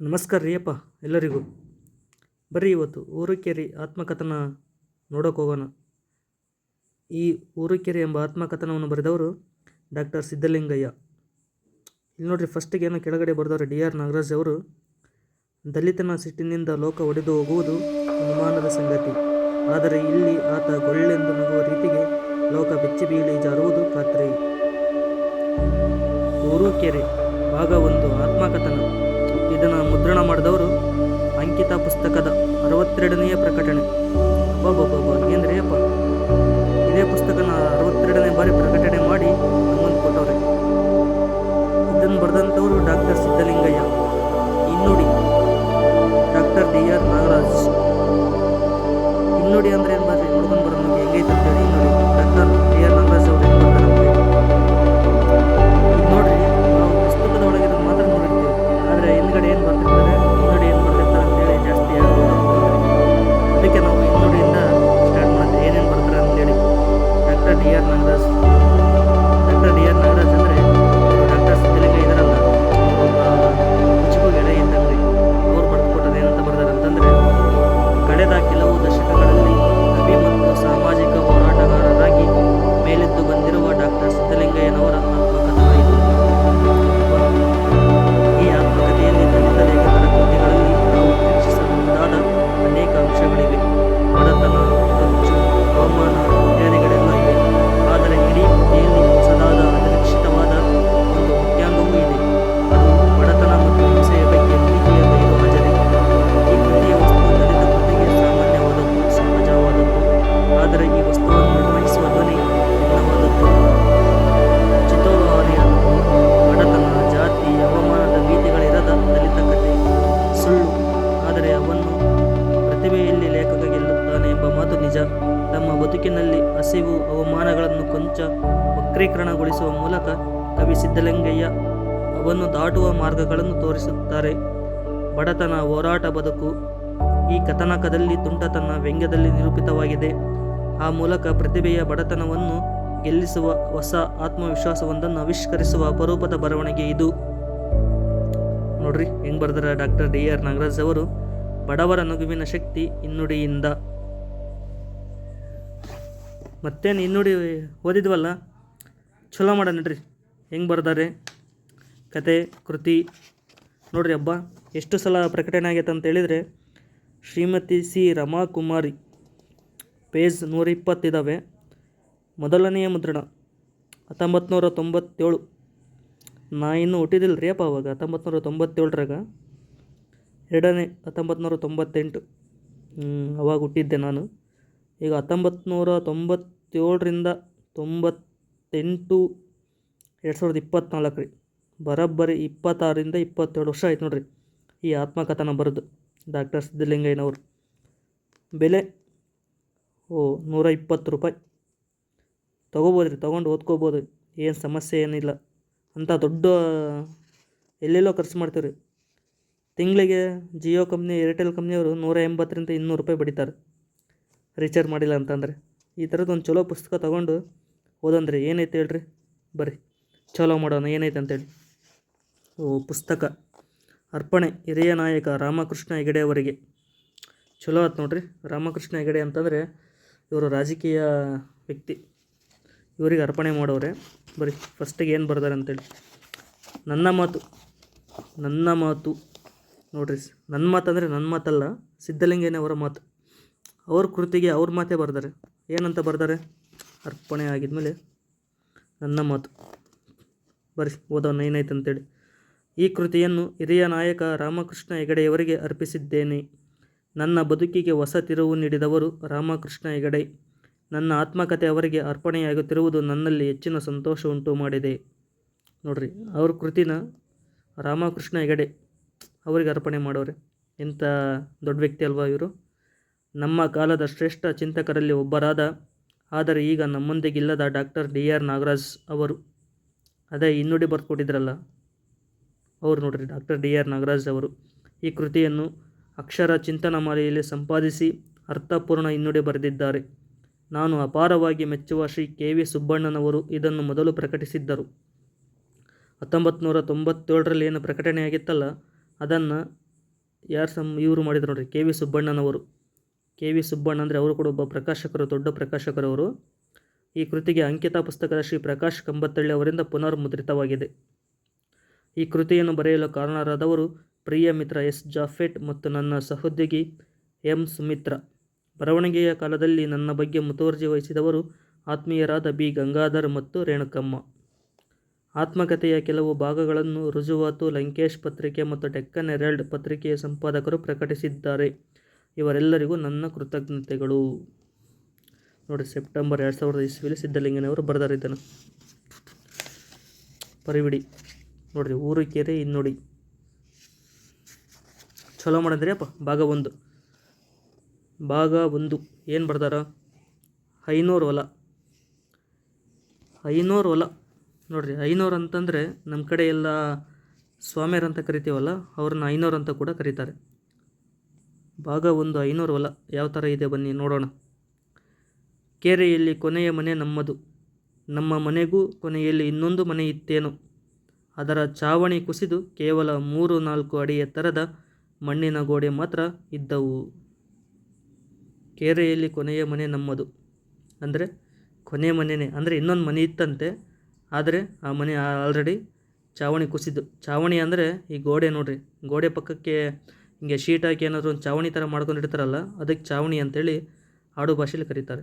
ನಮಸ್ಕಾರ ರೀ ಅಪ್ಪ, ಎಲ್ಲರಿಗೂ. ಬರ್ರಿ ಇವತ್ತು ಊರುಕೇರಿ ಆತ್ಮಕಥನ ನೋಡೋಕೆ ಹೋಗೋಣ. ಈ ಊರುಕೆರೆ ಎಂಬ ಆತ್ಮಕಥನವನ್ನು ಬರೆದವರು ಡಾಕ್ಟರ್ ಸಿದ್ಧಲಿಂಗಯ್ಯ ಇಲ್ಲಿ ನೋಡ್ರಿ ಫಸ್ಟಿಗೆ ಏನೋ ಕೆಳಗಡೆ ಬರೆದವರು ಡಿ ಆರ್ ನಾಗರಾಜ್ ಅವರು, ದಲಿತನ ಸಿಟ್ಟಿನಿಂದ ಲೋಕ ಒಡೆದು ಹೋಗುವುದು ಅನುಮಾನದ ಸಂಗತಿ. ಆದರೆ ಇಲ್ಲಿ ಆತ ಗೊಳ್ಳೆಂದು ನಗುವ ರೀತಿಗೆ ಲೋಕ ಬೆಚ್ಚಿ ಬೀಳಿ ಜಾರುವುದು ಖಾತ್ರಿ. ಊರುಕೆರೆ ಭಾಗ ಒಂದು ಆತ್ಮಕಥನ. ಇದನ್ನು ಮುದ್ರಣ ಮಾಡಿದವರು ಅಂಕಿತ ಪುಸ್ತಕದ ಅರವತ್ತೆರಡನೆಯ ಪ್ರಕಟಣೆ. ಅಬ್ಬಬ್ಬಬ್ಬ ಏನ್ರಿ ಅಪ್ಪ? ಇದೇ ಪುಸ್ತಕನ ಅರವತ್ತೆರಡನೇ ಬಾರಿ ಪ್ರಕಟಣೆ ಮಾಡಿ ಸಿದ್ಧಲಿಂಗಯ್ಯ ಅವನ್ನು ದಾಟುವ ಮಾರ್ಗಗಳನ್ನು ತೋರಿಸುತ್ತಾರೆ. ಬಡತನ, ಹೋರಾಟ, ಬದುಕು. ಈ ಕಥನಕದಲ್ಲಿ ತುಂಟತನ ವ್ಯಂಗ್ಯದಲ್ಲಿ ನಿರೂಪಿತವಾಗಿದೆ. ಆ ಮೂಲಕ ಪ್ರತಿಭೆಯ ಬಡತನವನ್ನು ಗೆಲ್ಲಿಸುವ ಹೊಸ ಆತ್ಮವಿಶ್ವಾಸವೊಂದನ್ನು ಆವಿಷ್ಕರಿಸುವ ಅಪರೂಪದ ಬರವಣಿಗೆ ಇದು. ನೋಡ್ರಿ, ಹೆಂಗ್ ಬರೆದ್ರೆ ಡಾಕ್ಟರ್ ಡಿ. ಆರ್. ನಾಗರಾಜ್ ಅವರು. ಬಡವರ ನಗುವಿನ ಶಕ್ತಿ ಇನ್ನುಡಿಯಿಂದ. ಮತ್ತೇನು ಇನ್ನುಡಿ ಓದಿದ್ವಲ್ಲ? ಚಲೋ ಮಾಡ ನಡ್ರಿ. ಹೆಂಗೆ ಬರ್ದಾರೆ? ಕತೆ, ಕೃತಿ. ನೋಡ್ರಿ ಹಬ್ಬ, ಎಷ್ಟು ಸಲ ಪ್ರಕಟಣೆ ಆಗೈತೆ ಅಂತ ಹೇಳಿದರೆ, ಶ್ರೀಮತಿ ಸಿ. ರಮಾಕುಮಾರಿ ಪೇಜ್ ನೂರ ಇಪ್ಪತ್ತಿದ್ದಾವೆ ಮೊದಲನೆಯ ಮುದ್ರಣ ಹತ್ತೊಂಬತ್ತು ನೂರ ತೊಂಬತ್ತೇಳು. ನಾ ಇನ್ನೂ ಹುಟ್ಟಿದಿಲ್ಲ ರೀ ಅಪ್ಪ ಅವಾಗ ಹತ್ತೊಂಬತ್ತು ನೂರ ತೊಂಬತ್ತೇಳರಾಗ. ಎರಡನೇ ಹತ್ತೊಂಬತ್ತು ನೂರ ತೊಂಬತ್ತೆಂಟು ಅವಾಗ ಹುಟ್ಟಿದ್ದೆ ನಾನು. ಈಗ ಹತ್ತೊಂಬತ್ತು ನೂರ ತೊಂಬತ್ತೇಳರಿಂದ ತೊಂಬತ್ತೆಂಟು ಎರಡು ಸಾವಿರದ ಇಪ್ಪತ್ತ್ನಾಲ್ಕು ರೀ. ಬರೋಬ್ಬರಿ ಇಪ್ಪತ್ತಾರರಿಂದ ಇಪ್ಪತ್ತೆರಡು ವರ್ಷ ಆಯ್ತು ನೋಡ್ರಿ ಈ ಆತ್ಮಕಥನ ಬರೆದು ಡಾಕ್ಟರ್ ಸಿದ್ಧಲಿಂಗಯ್ಯನವರು. ಬೆಲೆ, ಓ, ನೂರ ಇಪ್ಪತ್ತು ರೂಪಾಯಿ. ತೊಗೋಬೋದು ರೀ, ತೊಗೊಂಡು ಓದ್ಕೋಬೋದು. ಏನು ಸಮಸ್ಯೆ ಏನಿಲ್ಲ. ಅಂಥ ದೊಡ್ಡ ಎಲ್ಲೆಲ್ಲೋ ಖರ್ಚು ಮಾಡ್ತೀವಿ ರೀ. ತಿಂಗಳಿಗೆ ಜಿಯೋ ಕಂಪ್ನಿ, ಏರ್ಟೆಲ್ ಕಂಪ್ನಿಯವರು ನೂರ ಎಂಬತ್ತರಿಂದ ಇನ್ನೂರು ರೂಪಾಯಿ ಬಡಿತಾರೆ. ರೀಚಾರ್ಜ್ ಮಾಡಿಲ್ಲ ಅಂತಂದರೆ. ಈ ಥರದ್ದು ಒಂದು ಚಲೋ ಪುಸ್ತಕ ತೊಗೊಂಡು ಓದಂದ್ರಿ ಏನೈತೆ ಹೇಳ್ರಿ? ಬರ್ರಿ. ಚಲೋ ಮಾಡೋಣ, ಏನೈತೆ ಅಂತೇಳಿ ಓ, ಪುಸ್ತಕ. ಅರ್ಪಣೆ, ಹಿರಿಯ ನಾಯಕ ರಾಮಕೃಷ್ಣ ಹೆಗಡೆ ಅವರಿಗೆ. ಚಲೋ ಆಯ್ತು ನೋಡ್ರಿ. ರಾಮಕೃಷ್ಣ ಹೆಗಡೆ ಅಂತಂದರೆ ಇವರು ರಾಜಕೀಯ ವ್ಯಕ್ತಿ. ಇವರಿಗೆ ಅರ್ಪಣೆ ಮಾಡೋರೆ. ಬರೀ ಫಸ್ಟಿಗೆ ಏನು ಬರ್ತಾರೆ ಅಂತೇಳಿ ನನ್ನ ಮಾತು ನನ್ನ ಮಾತು. ನೋಡ್ರಿ ನನ್ನ ನನ್ನ ಮಾತಂದರೆ ನನ್ನ ಮಾತಲ್ಲ ಸಿದ್ಧಲಿಂಗಯ್ಯನವರ ಮಾತು. ಅವ್ರ ಕೃತಿಗೆ ಅವ್ರ ಮಾತೇ ಬರ್ತಾರೆ ಏನಂತ ಬರ್ತಾರೆ ಅರ್ಪಣೆ ಆಗಿದ್ಮೇಲೆ ನನ್ನ ಮಾತು. ಬರ್ರಿ ಓದೋಣ, ಏನಾಯ್ತು ಅಂತೇಳಿ. ಈ ಕೃತಿಯನ್ನು ಹಿರಿಯ ನಾಯಕ ರಾಮಕೃಷ್ಣ ಹೆಗಡೆಯವರಿಗೆ ಅರ್ಪಿಸಿದ್ದೇನೆ. ನನ್ನ ಬದುಕಿಗೆ ಹೊಸ ತಿರುವು ನೀಡಿದವರು ರಾಮಕೃಷ್ಣ ಹೆಗಡೆ. ನನ್ನ ಆತ್ಮಕಥೆ ಅವರಿಗೆ ಅರ್ಪಣೆಯಾಗುತ್ತಿರುವುದು ನನ್ನಲ್ಲಿ ಹೆಚ್ಚಿನ ಸಂತೋಷ ಉಂಟು ಮಾಡಿದೆ. ನೋಡ್ರಿ, ಅವ್ರ ಕೃತಿನ ರಾಮಕೃಷ್ಣ ಹೆಗಡೆ ಅವರಿಗೆ ಅರ್ಪಣೆ ಮಾಡೋರೆ. ಇಂಥ ದೊಡ್ಡ ವ್ಯಕ್ತಿ ಅಲ್ವಾ ಇವರು. ನಮ್ಮ ಕಾಲದ ಶ್ರೇಷ್ಠ ಚಿಂತಕರಲ್ಲಿ ಒಬ್ಬರಾದ, ಆದರೆ ಈಗ ನಮ್ಮೊಂದಿಗಿಲ್ಲದ ಡಾಕ್ಟರ್ ಡಿ ಆರ್ ನಾಗರಾಜ್ ಅವರು ಅದೇ ಇನ್ನುಡಿ ಬರೆದುಕೊಟ್ಟಿದ್ರಲ್ಲ? ಅವರು ನೋಡ್ರಿ, ಡಾಕ್ಟರ್ ಡಿ ಆರ್ ನಾಗರಾಜ್ ಅವರು. ಈ ಕೃತಿಯನ್ನು ಅಕ್ಷರ ಚಿಂತನ ಮಾಲೆಯಲ್ಲಿ ಸಂಪಾದಿಸಿ ಅರ್ಥಪೂರ್ಣ ಇನ್ನುಡಿ ಬರೆದಿದ್ದಾರೆ. ನಾನು ಅಪಾರವಾಗಿ ಮೆಚ್ಚುವ ಶ್ರೀ ಕೆ ವಿ ಸುಬ್ಬಣ್ಣನವರು ಇದನ್ನು ಮೊದಲು ಪ್ರಕಟಿಸಿದ್ದರು. ಹತ್ತೊಂಬತ್ತು ನೂರ ತೊಂಬತ್ತೇಳರಲ್ಲಿ ಏನು ಪ್ರಕಟಣೆಯಾಗಿತ್ತಲ್ಲ ಅದನ್ನು ಯಾರು ಸಮ್, ಇವರು ಮಾಡಿದ್ರು ನೋಡ್ರಿ, ಕೆ ವಿ ಸುಬ್ಬಣ್ಣನವರು. ಕೆ ವಿ ಸುಬ್ಬಣ್ಣ ಅಂದರೆ ಅವರು ಕೂಡ ಒಬ್ಬ ಪ್ರಕಾಶಕರು, ದೊಡ್ಡ ಪ್ರಕಾಶಕರು ಅವರು ಈ ಕೃತಿಗೆ ಅಂಕಿತ ಪುಸ್ತಕದ ಶ್ರೀ ಪ್ರಕಾಶ್ ಕಂಬತ್ತಳ್ಳಿ ಅವರಿಂದ ಪುನರ್ಮುದ್ರಿತವಾಗಿದೆ. ಈ ಕೃತಿಯನ್ನು ಬರೆಯಲು ಕಾರಣರಾದವರು ಪ್ರಿಯ ಮಿತ್ರ ಎಸ್. ಜಾಫೆಟ್ ಮತ್ತು ನನ್ನ ಸಹೋದ್ಯೋಗಿ ಎಂ. ಸುಮಿತ್ರ. ಬರವಣಿಗೆಯ ಕಾಲದಲ್ಲಿ ನನ್ನ ಬಗ್ಗೆ ಮುತುವರ್ಜಿ ವಹಿಸಿದವರು ಆತ್ಮೀಯರಾದ ಬಿ. ಗಂಗಾಧರ್ ಮತ್ತು ರೇಣುಕಮ್ಮ. ಆತ್ಮಕಥೆಯ ಕೆಲವು ಭಾಗಗಳನ್ನು ರುಜುವಾತು, ಲಂಕೇಶ್ ಪತ್ರಿಕೆ ಮತ್ತು ಡೆಕ್ಕನ್ ಎರಲ್ಡ್ ಪತ್ರಿಕೆಯ ಸಂಪಾದಕರು ಪ್ರಕಟಿಸಿದ್ದಾರೆ. ಇವರೆಲ್ಲರಿಗೂ ನನ್ನ ಕೃತಜ್ಞತೆಗಳು. ನೋಡಿ, ಸೆಪ್ಟೆಂಬರ್ ಎರಡು ಸಾವಿರದ ಇಸ್ವಿಯಲ್ಲಿ ಸಿದ್ಧಲಿಂಗನವರು ಬರೆದಾರಿದ್ದನು ಪರಿವಿಡಿ. ನೋಡಿರಿ, ಊರು, ಕೆರೆ ನೋಡಿ ಚಲೋ ಮಾಡಿದ್ರಿ ಅಪ್ಪ, ಭಾಗ ಒಂದು. ಭಾಗ ಒಂದು, ಏನು ಬರ್ದಾರ? ಐನೂರು ಹೊಲ. ಐನೂರು ಹೊಲ. ನೋಡಿರಿ, ಐನೂರು ಅಂತಂದರೆ ನಮ್ಮ ಕಡೆ ಎಲ್ಲ ಸ್ವಾಮಿಯರು ಅಂತ ಕರಿತೀವಲ್ಲ, ಅವ್ರನ್ನ ಐನೂರು ಅಂತ ಕೂಡ ಕರೀತಾರೆ. ಭಾಗ ಒಂದು, ಐನೂರು ಹೊಲ. ಯಾವ ಥರ ಇದೆ ಬನ್ನಿ ನೋಡೋಣ. ಕೆರೆಯಲ್ಲಿ ಕೊನೆಯ ಮನೆ ನಮ್ಮದು. ನಮ್ಮ ಮನೆಗೂ ಕೊನೆಯಲ್ಲಿ ಇನ್ನೊಂದು ಮನೆ ಇತ್ತೇನು. ಅದರ ಚಾವಣಿ ಕುಸಿದು ಕೇವಲ ಮೂರು ನಾಲ್ಕು ಅಡಿ ಎತ್ತರದ ಮಣ್ಣಿನ ಗೋಡೆ ಮಾತ್ರ ಇದ್ದವು. ಕೆರೆಯಲ್ಲಿ ಕೊನೆಯ ಮನೆ ನಮ್ಮದು. ಅಂದರೆ ಕೊನೆಯ ಮನೆಯೇ ಅಂದರೆ ಇನ್ನೊಂದು ಮನೆ ಇತ್ತಂತೆ. ಆದರೆ ಆ ಮನೆ ಆಲ್ರೆಡಿ ಚಾವಣಿ ಕುಸಿದು. ಚಾವಣಿ ಅಂದರೆ ಈ ಗೋಡೆ ನೋಡಿರಿ. ಗೋಡೆ ಪಕ್ಕಕ್ಕೆ ಹಿಂಗೆ ಶೀಟ್ ಹಾಕಿ ಏನಾದರೂ ಒಂದು ಚಾವಣಿ ಥರ ಮಾಡ್ಕೊಂಡಿರ್ತಾರಲ್ಲ, ಅದಕ್ಕೆ ಚಾವಣಿ ಅಂತೇಳಿ ಆಡು ಭಾಷೆಯಲ್ಲಿ ಕರೀತಾರೆ.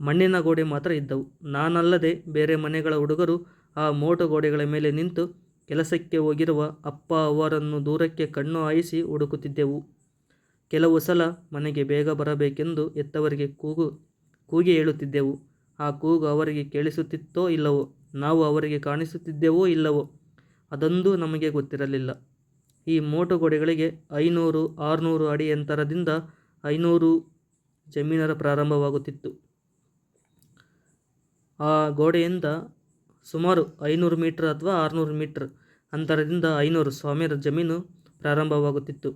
ಮಣ್ಣಿನ ಗೋಡೆ ಮಾತ್ರ ಇದ್ದವು. ನಾನಲ್ಲದೆ ಬೇರೆ ಮನೆಗಳ ಹುಡುಗರು ಆ ಮೋಟು ಗೋಡೆಗಳ ಮೇಲೆ ನಿಂತು ಕೆಲಸಕ್ಕೆ ಹೋಗಿರುವ ಅಪ್ಪ ಅವರನ್ನು ದೂರಕ್ಕೆ ಕಣ್ಣು ಹಾಯಿಸಿ ಹುಡುಕುತ್ತಿದ್ದೆವು. ಕೆಲವು ಸಲ ಮನೆಗೆ ಬೇಗ ಬರಬೇಕೆಂದು ಎತ್ತವರಿಗೆ ಕೂಗು, ಕೂಗಿ ಹೇಳುತ್ತಿದ್ದೆವು. ಆ ಕೂಗು ಅವರಿಗೆ ಕೇಳಿಸುತ್ತಿತ್ತೋ ಇಲ್ಲವೋ, ನಾವು ಅವರಿಗೆ ಕಾಣಿಸುತ್ತಿದ್ದೆವೋ ಇಲ್ಲವೋ, ಅದೊಂದು ನಮಗೆ ಗೊತ್ತಿರಲಿಲ್ಲ. ಈ ಮೋಟು ಗೋಡೆಗಳಿಗೆ ಐನೂರು, ಆರುನೂರು ಅಡಿ ಅಂತರದಿಂದ ಐನೂರು ಜಮೀನರ ಪ್ರಾರಂಭವಾಗುತ್ತಿತ್ತು. ಆ ಗೋಡೆಯಿಂದ ಸುಮಾರು ಐನೂರು ಮೀಟ್ರ್ ಅಥವಾ ಆರುನೂರು ಮೀಟ್ರ್ ಅಂತರದಿಂದ ಐನೂರು ಸ್ವಾಮಿಯರ ಜಮೀನು ಪ್ರಾರಂಭವಾಗುತ್ತಿತ್ತು.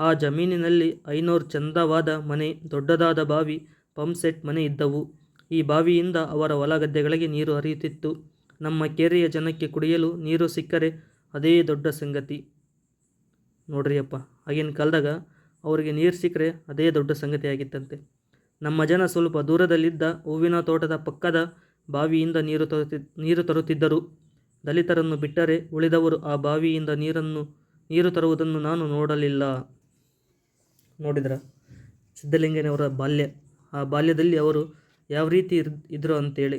ಆ ಜಮೀನಿನಲ್ಲಿ ಐನೂರು ಚಂದವಾದ ಮನೆ, ದೊಡ್ಡದಾದ ಬಾವಿ ಪಂಪ್ಸೆಟ್ ಮನೆ ಇದ್ದವು. ಈ ಬಾವಿಯಿಂದ ಅವರ ಹೊಲ ಗದ್ದೆಗಳಿಗೆ ನೀರು ಹರಿಯುತ್ತಿತ್ತು. ನಮ್ಮ ಕೆರೆಯ ಜನಕ್ಕೆ ಕುಡಿಯಲು ನೀರು ಸಿಕ್ಕರೆ ಅದೇ ದೊಡ್ಡ ಸಂಗತಿ. ನೋಡ್ರಿಯಪ್ಪ ಆಗಿನ ಕಾಲದಾಗ ಅವರಿಗೆ ನೀರು ಸಿಕ್ಕರೆ ಅದೇ ದೊಡ್ಡ ಸಂಗತಿಯಾಗಿತ್ತಂತೆ. ನಮ್ಮ ಜನ ಸ್ವಲ್ಪ ದೂರದಲ್ಲಿದ್ದ ಹೂವಿನ ತೋಟದ ಪಕ್ಕದ ಬಾವಿಯಿಂದ ನೀರು ತರುತ್ತಿ, ನೀರು ತರುತ್ತಿದ್ದರು. ದಲಿತರನ್ನು ಬಿಟ್ಟರೆ ಉಳಿದವರು ಆ ಬಾವಿಯಿಂದ ನೀರನ್ನು, ನೀರು ತರುವುದನ್ನು ನಾನು ನೋಡಲಿಲ್ಲ. ನೋಡಿದ್ರ? ಸಿದ್ಧಲಿಂಗನವರ ಬಾಲ್ಯ. ಆ ಬಾಲ್ಯದಲ್ಲಿ ಅವರು ಯಾವ ರೀತಿ ಇದ್ರು ಅಂತೇಳಿ.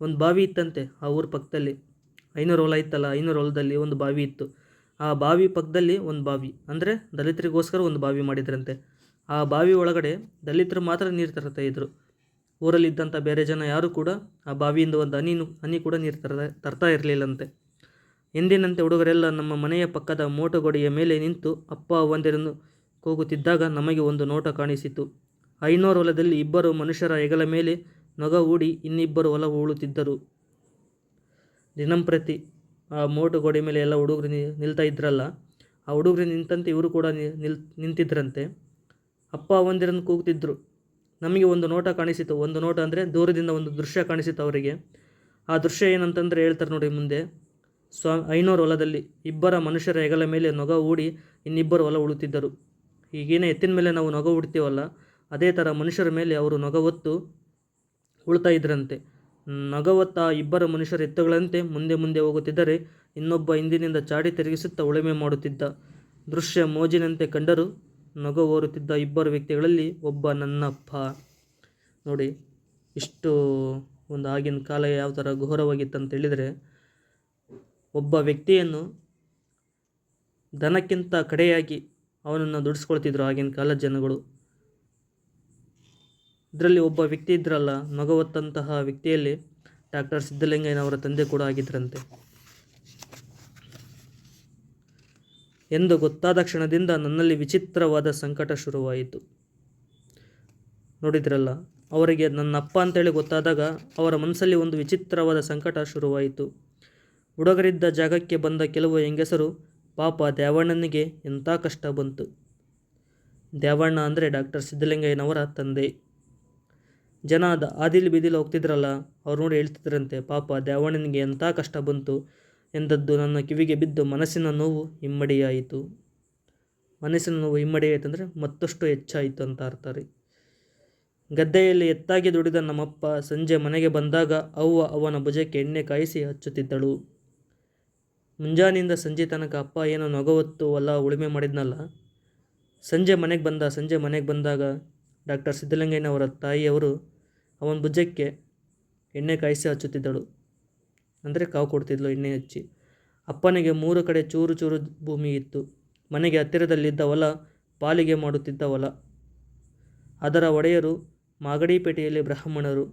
ಒಂದು ಬಾವಿ ಇತ್ತಂತೆ ಆ ಊರ ಪಕ್ಕದಲ್ಲಿ ಐನೂರು ಹೊಲ ಇತ್ತಲ್ಲ, ಐನೂರು ಹೊಲದಲ್ಲಿ ಒಂದು ಬಾವಿ ಇತ್ತು. ಆ ಬಾವಿ ಪಕ್ಕದಲ್ಲಿ ಒಂದು ಬಾವಿ. ಅಂದರೆ ದಲಿತರಿಗೋಸ್ಕರ ಒಂದು ಬಾವಿ ಮಾಡಿದ್ರಂತೆ. ಆ ಬಾವಿ ಒಳಗಡೆ ದಲಿತರು ಮಾತ್ರ ನೀರು ತರುತ್ತಾ ಇದ್ರು. ಊರಲ್ಲಿದ್ದಂಥ ಬೇರೆ ಜನ ಯಾರೂ ಕೂಡ ಆ ಬಾವಿಯಿಂದ ಒಂದು ಹನಿನು, ಹನಿ ಕೂಡ ನೀರು ತರ ತರ್ತಾ ಇರಲಿಲ್ಲಂತೆ. ಎಂದಿನಂತೆ ಹುಡುಗರೆಲ್ಲ ನಮ್ಮ ಮನೆಯ ಪಕ್ಕದ ಮೋಟು ಗೋಡೆಯ ಮೇಲೆ ನಿಂತು ಅಪ್ಪ ಒಂದಿರನ್ನು ಕೂಗುತ್ತಿದ್ದಾಗ ನಮಗೆ ಒಂದು ನೋಟ ಕಾಣಿಸಿತು. ಐನೂರು ಹೊಲದಲ್ಲಿ ಇಬ್ಬರು ಮನುಷ್ಯರ ಹೆಗಲ ಮೇಲೆ ನೊಗ ಹೂಡಿ ಇನ್ನಿಬ್ಬರು ಹೊಲ ಉಳುತ್ತಿದ್ದರು. ದಿನಂಪ್ರತಿ ಆ ಮೋಟು ಗೋಡೆ ಮೇಲೆ ಎಲ್ಲ ಹುಡುಗರು ನಿ, ನಿಲ್ತಾ ಇದ್ರಲ್ಲ, ಆ ಹುಡುಗರು ನಿಂತಂತೆ ಇವರು ಕೂಡ ನಿಲ್, ನಿಂತಿದ್ರಂತೆ. ಅಪ್ಪ ಒಂದಿರನ್ನು ಕೂಗ್ತಿದ್ರು. ನಮಗೆ ಒಂದು ನೋಟ ಕಾಣಿಸಿತು. ಒಂದು ನೋಟ ಅಂದರೆ ದೂರದಿಂದ ಒಂದು ದೃಶ್ಯ ಕಾಣಿಸಿತು ಅವರಿಗೆ. ಆ ದೃಶ್ಯ ಏನಂತಂದರೆ ಹೇಳ್ತಾರೆ ನೋಡಿ ಮುಂದೆ. ಸ್ವ, ಐನೂರು ಹೊಲದಲ್ಲಿ ಇಬ್ಬರ ಮನುಷ್ಯರ ಹೆಗಲ ಮೇಲೆ ನೊಗ ಹೂಡಿ ಇನ್ನಿಬ್ಬರು ಹೊಲ ಉಳುತ್ತಿದ್ದರು. ಈಗೇನೇ ಎತ್ತಿನ ಮೇಲೆ ನಾವು ನೊಗ ಉಡ್ತೀವಲ್ಲ, ಅದೇ ಥರ ಮನುಷ್ಯರ ಮೇಲೆ ಅವರು ನೊಗ ಹೊತ್ತು ಉಳ್ತಾ ಇದ್ರಂತೆ. ನಗವತ್ತ ಇಬ್ಬರ ಮನುಷ್ಯರ ಎತ್ತುಗಳಂತೆ ಮುಂದೆ ಮುಂದೆ ಹೋಗುತ್ತಿದ್ದರೆ ಇನ್ನೊಬ್ಬ ಹಿಂದಿನಿಂದ ಚಾಡಿ ತಿರುಗಿಸುತ್ತಾ ಉಳುಮೆ ಮಾಡುತ್ತಿದ್ದ ದೃಶ್ಯ ಮೋಜಿನಂತೆ ಕಂಡರೂ. ನೊಗ ಓರುತ್ತಿದ್ದ ಇಬ್ಬರು ವ್ಯಕ್ತಿಗಳಲ್ಲಿ ಒಬ್ಬ ನನ್ನಪ್ಪ. ನೋಡಿ, ಇಷ್ಟು ಒಂದು ಆಗಿನ ಕಾಲ ಯಾವ ಥರ ಘೋರವಾಗಿತ್ತಂತ ಹೇಳಿದರೆ, ಒಬ್ಬ ವ್ಯಕ್ತಿಯನ್ನು ದನಕ್ಕಿಂತ ಕಡೆಯಾಗಿ ಅವನನ್ನು ದುಡಿಸ್ಕೊಳ್ತಿದ್ರು ಆಗಿನ ಕಾಲದ ಜನಗಳು. ಇದರಲ್ಲಿ ಒಬ್ಬ ವ್ಯಕ್ತಿ ಇದ್ರಲ್ಲ, ನೊಗ ಹೊತ್ತಂತಹ ವ್ಯಕ್ತಿಯಲ್ಲಿ ಡಾಕ್ಟರ್ ಸಿದ್ದಲಿಂಗಯ್ಯನವರ ತಂದೆ ಕೂಡ ಆಗಿದ್ರಂತೆ. ಎಂದು ಗೊತ್ತಾದ ಕ್ಷಣದಿಂದ ನನ್ನಲ್ಲಿ ವಿಚಿತ್ರವಾದ ಸಂಕಟ ಶುರುವಾಯಿತು. ನೋಡಿದ್ರಲ್ಲ, ಅವರಿಗೆ ನನ್ನ ಅಪ್ಪ ಅಂತೇಳಿ ಗೊತ್ತಾದಾಗ ಅವರ ಮನಸ್ಸಲ್ಲಿ ಒಂದು ವಿಚಿತ್ರವಾದ ಸಂಕಟ ಶುರುವಾಯಿತು. ಹುಡುಗರಿದ್ದ ಜಾಗಕ್ಕೆ ಬಂದ ಕೆಲವು ಹೆಂಗಸರು, ಪಾಪ ದೇವಣ್ಣನಿಗೆ ಎಂಥ ಕಷ್ಟ ಬಂತು. ದೇವಣ್ಣ ಅಂದರೆ ಡಾಕ್ಟರ್ ಸಿದ್ದಲಿಂಗಯ್ಯನವರ ತಂದೆ. ಜನ ಆದಿಲ್ ಬೀದಿಲ್ ಹೋಗ್ತಿದ್ರಲ್ಲ, ಅವ್ರು ನೋಡಿ ಹೇಳ್ತಿದ್ರಂತೆ, ಪಾಪ ದೇವಣ್ಣನಿಗೆ ಎಂಥ ಕಷ್ಟ ಬಂತು. ಎಂದದ್ದು ನನ್ನ ಕಿವಿಗೆ ಬಿದ್ದು ಮನಸ್ಸಿನ ನೋವು ಇಮ್ಮಡಿಯಾಯಿತು ಮನಸ್ಸಿನ ನೋವು ಇಮ್ಮಡಿಯಾಯ್ತಂದರೆ ಮತ್ತಷ್ಟು ಹೆಚ್ಚಾಯಿತು ಅಂತ ಅರ್ಥ ರೀ. ಗದ್ದೆಯಲ್ಲಿ ಎತ್ತಾಗಿ ದುಡಿದ ನಮ್ಮಪ್ಪ ಸಂಜೆ ಮನೆಗೆ ಬಂದಾಗ ಅವ್ವ ಅವನ ಭುಜಕ್ಕೆ ಎಣ್ಣೆ ಕಾಯಿಸಿ ಹಚ್ಚುತ್ತಿದ್ದಳು. ಮುಂಜಾನೆಯಿಂದ ಸಂಜೆ ತನಕ ಅಪ್ಪ ಏನೋ ನಗವತ್ತು ಹೊಲ ಉಳುಮೆ ಮಾಡಿದ್ನಲ್ಲ. ಸಂಜೆ ಮನೆಗೆ ಬಂದ ಸಂಜೆ ಮನೆಗೆ ಬಂದಾಗ ಡಾಕ್ಟರ್ ಸಿದ್ದಲಿಂಗಯ್ಯನವರ ತಾಯಿಯವರು ಅವನ ಭುಜಕ್ಕೆ ಎಣ್ಣೆ ಕಾಯಿಸಿ ಹಚ್ಚುತ್ತಿದ್ದಳು. ಅಂದರೆ ಕಾವು ಕೊಡ್ತಿದ್ಲು ಎಣ್ಣೆ ಹಚ್ಚಿ. ಅಪ್ಪನಿಗೆ ಮೂರು ಕಡೆ ಚೂರು ಚೂರು ಭೂಮಿ ಇತ್ತು. ಮನೆಗೆ ಹತ್ತಿರದಲ್ಲಿದ್ದ ಹೊಲ, ಪಾಲಿಗೆ ಮಾಡುತ್ತಿದ್ದ ಹೊಲ. ಅದರ ಒಡೆಯರು ಮಾಗಡಿಪೇಟೆಯಲ್ಲಿ ಬ್ರಾಹ್ಮಣರು.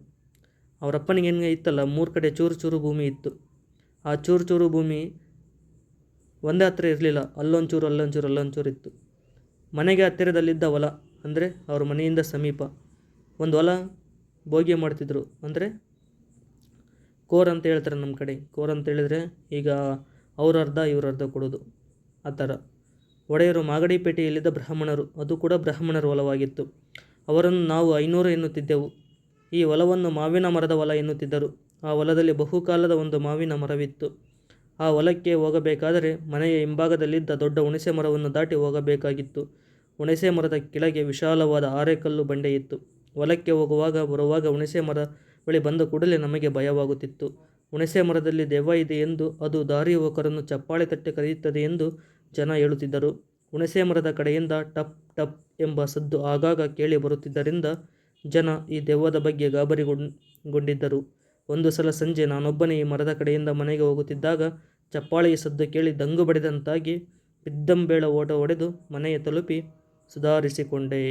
ಅವರಪ್ಪನಿಗೆ ಹೆಂಗೆ ಇತ್ತಲ್ಲ, ಮೂರು ಕಡೆ ಚೂರು ಚೂರು ಭೂಮಿ ಇತ್ತು. ಆ ಚೂರು ಚೂರು ಭೂಮಿ ಒಂದೇ ಹತ್ರ ಇರಲಿಲ್ಲ, ಅಲ್ಲೊಂಚೂರು ಅಲ್ಲೊಂಚೂರು ಅಲ್ಲೊಂಚೂರು ಇತ್ತು. ಮನೆಗೆ ಹತ್ತಿರದಲ್ಲಿದ್ದ ಹೊಲ, ಅಂದರೆ ಅವ್ರ ಮನೆಯಿಂದ ಸಮೀಪ. ಒಂದು ಹೊಲ ಭೋಗಿ ಮಾಡ್ತಿದ್ರು, ಅಂದರೆ ಕೋರ್ ಅಂತ ಹೇಳ್ತಾರೆ ನಮ್ಮ ಕಡೆ. ಕೋರ್ ಅಂತ ಹೇಳಿದರೆ ಈಗ ಅವ್ರ ಅರ್ಧ, ಇವ್ರ ಅರ್ಧ ಕೊಡೋದು. ಆ ಥರ. ಒಡೆಯರು ಮಾಗಡಿಪೇಟೆಯಲ್ಲಿದ್ದ ಬ್ರಾಹ್ಮಣರು, ಅದು ಕೂಡ ಬ್ರಾಹ್ಮಣರ ಹೊಲವಾಗಿತ್ತು ಅವರನ್ನು ನಾವು ಐನೂರು ಎನ್ನುತ್ತಿದ್ದೆವು. ಈ ಹೊಲವನ್ನು ಮಾವಿನ ಮರದ ಹೊಲ ಎನ್ನುತ್ತಿದ್ದರು. ಆ ಹೊಲದಲ್ಲಿ ಬಹುಕಾಲದ ಒಂದು ಮಾವಿನ ಮರವಿತ್ತು. ಆ ಹೊಲಕ್ಕೆ ಹೋಗಬೇಕಾದರೆ ಮನೆಯ ಹಿಂಭಾಗದಲ್ಲಿದ್ದ ದೊಡ್ಡ ಹುಣಸೆ ಮರವನ್ನು ದಾಟಿ ಹೋಗಬೇಕಾಗಿತ್ತು. ಹುಣಸೆ ಮರದ ಕೆಳಗೆ ವಿಶಾಲವಾದ ಆರೆಕಲ್ಲು ಬಂಡೆಯಿತ್ತು. ಹೊಲಕ್ಕೆ ಹೋಗುವಾಗ ಬರುವಾಗ ಹುಣಸೆ ಮರ ಬಳಿ ಬಂದ ಕೂಡಲೇ ನಮಗೆ ಭಯವಾಗುತ್ತಿತ್ತು. ಹುಣಸೆ ಮರದಲ್ಲಿ ದೆವ್ವ ಇದೆ ಎಂದು ಅದು ದಾರಿ ಯುವಕರನ್ನು ಚಪ್ಪಾಳೆ ತಟ್ಟೆ ಕರೆಯುತ್ತದೆ ಎಂದು ಜನ ಹೇಳುತ್ತಿದ್ದರು. ಹುಣಸೆ ಮರದ ಕಡೆಯಿಂದ ಟಪ್ ಟಪ್ ಎಂಬ ಸದ್ದು ಆಗಾಗ ಕೇಳಿ ಬರುತ್ತಿದ್ದರಿಂದ ಜನ ಈ ದೆವ್ವದ ಬಗ್ಗೆ ಗಾಬರಿಗೊಂಡಿದ್ದರು. ಒಂದು ಸಲ ಸಂಜೆ ನಾನೊಬ್ಬನೇ ಈ ಮರದ ಕಡೆಯಿಂದ ಮನೆಗೆ ಹೋಗುತ್ತಿದ್ದಾಗ ಚಪ್ಪಾಳೆಯ ಸದ್ದು ಕೇಳಿ ದಂಗು ಬಡಿದಂತಾಗಿ ಬಿದ್ದಂಬೇಳ ಓಟ ಹೊಡೆದು ಮನೆಯ ತಲುಪಿ ಸುಧಾರಿಸಿಕೊಂಡೆ.